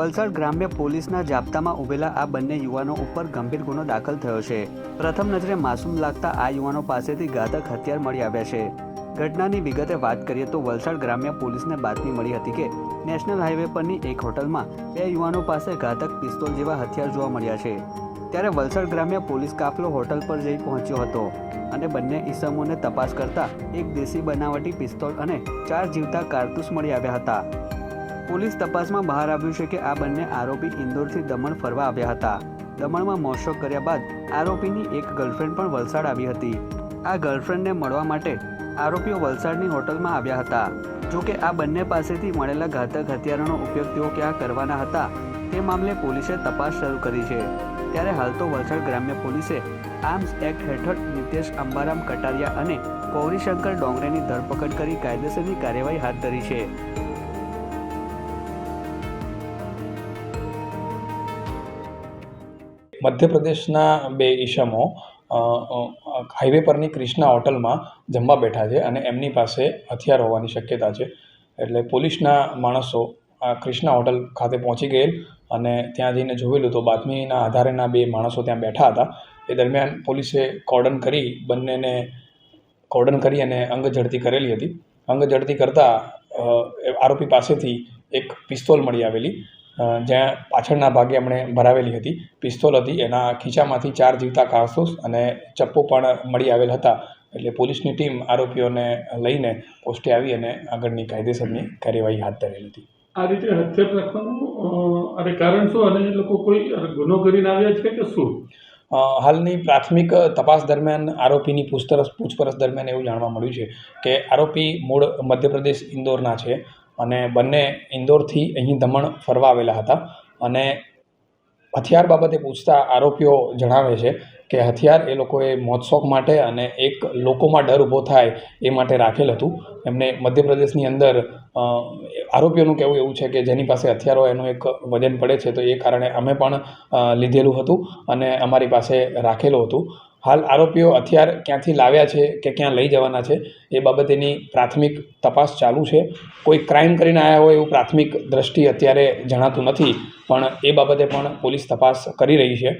વલસાડ ગ્રામ્ય પોલીસના જાપ્તામાં ઉભેલા આ બંને યુવાનો ઉપર ગંભીર ગુનો દાખલ થયો છે. પ્રથમ નજરે માસૂમ લાગતા આ યુવાનો પાસેથી ઘાતક હથિયાર મળી આવ્યા છે. ઘટનાની વિગતે વાત કરીએ તો વલસાડ ગ્રામ્ય પોલીસને બાતમી મળી હતી કે, નેશનલ હાઈવે પરની એક હોટલમાં બે યુવાનો પાસે ઘાતક પિસ્તોલ જેવા હથિયાર જોવા મળ્યા છે. ત્યારે વલસાડ ગ્રામ્ય પોલીસ કાફલો હોટલ પર જઈ પહોંચ્યો હતો અને બંને ઈસમોને તપાસ કરતા એક દેશી બનાવટી પિસ્તોલ અને ચાર જીવતા કારતૂસ મળી આવ્યા હતા. પોલીસ તપાસમાં બહાર આવ્યું છે કે આ બંને આરોપી ઇન્દોરથી દમણ ફરવા આવ્યા હતા. દમણમાં મોશો કર્યા બાદ આરોપીની એક ગર્લફ્રેન્ડ પણ વલસાડ આવી હતી. આ ગર્લફ્રેન્ડને મળવા માટે આરોપીઓ વલસાડની હોટલમાં આવ્યા હતા. જોકે આ બંને પાસેથી મળેલા ઘાતક હથિયારોનો ઉપયોગ તેઓ ક્યાં કરવાના હતા, તે મામલે પોલીસે તપાસ શરૂ કરી છે. ત્યારે હાલ તો વલસાડ ગ્રામ્ય પોલીસે આર્મ્સ એક્ટ હેઠળ નિતેશ અંબારામ કટારિયા અને ગૌરીશંકર ડોંગરેની ધરપકડ કરી કાયદેસરની કાર્યવાહી હાથ ધરી છે. મધ્યપ્રદેશના બે ઈસમો હાઈવે પરની ક્રિષ્ના હોટલમાં જમવા બેઠા છે અને એમની પાસે હથિયાર હોવાની શક્યતા છે. એટલે પોલીસના માણસો આ ક્રિષ્ના હોટલ ખાતે પહોંચી ગયેલ અને ત્યાં જઈને જોયેલું તો બાતમીના આધારેના બે માણસો ત્યાં બેઠા હતા. એ દરમિયાન પોલીસે કોર્ડન કરી બંનેને કોર્ડન કરી અને અંગ ઝડતી કરેલી હતી. અંગ ઝડતી કરતાં આરોપી પાસેથી એક પિસ્તોલ મળી આવેલી. જ્યાં પાછળના ભાગે એમણે ભરાવેલી હતી. પિસ્તોલ હતી. એના ખીચામાંથી ચાર જીવતા કારતૂસ અને ચપ્પુ પણ મળી આવેલ હતા. એટલે પોલીસની ટીમ આરોપીઓને લઈને પોસ્ટે આવી અને આગળની કાયદેસરની કાર્યવાહી હાથ ધરેલી હતી. આ રીતે હથિયાર રાખવાનું અને કારણ શું અને એ લોકો કોઈ ગુનો કરીને આવ્યા છે કે શું? હાલની પ્રાથમિક તપાસ દરમિયાન આરોપીની પૂછતરછ પૂછપરછ દરમિયાન એવું જાણવા મળ્યું છે કે આરોપી મૂળ મધ્યપ્રદેશ ઇન્દોરના છે. અને બંને ઇન્દોરથી અહીં દમણ ફરવા આવેલા હતા. અને હથિયાર બાબતે પૂછતા આરોપીઓ જણાવે છે કે હથિયાર એ લોકોએ મોજશોખ માટે અને એક લોકોમાં ડર ઊભો થાય એ માટે રાખેલ હતું. એમને મધ્યપ્રદેશની અંદર આરોપીઓનું કહેવું એવું છે કે જેની પાસે હથિયારો એનું એક વજન પડે છે તો એ કારણે અમે પણ લીધેલું હતું અને અમારી પાસે રાખેલું હતું. હાલ આરોપીઓ હથિયાર ક્યાંથી લાવ્યા છે કે ક્યાં લઈ જવાના છે, એ બાબતેની પ્રાથમિક તપાસ ચાલુ છે. કોઈ ક્રાઇમ કરીને આવ્યા હોય એવું પ્રાથમિક દૃષ્ટિ અત્યારે જણાતું નથી, પણ એ બાબતે પણ પોલીસ તપાસ કરી રહી છે.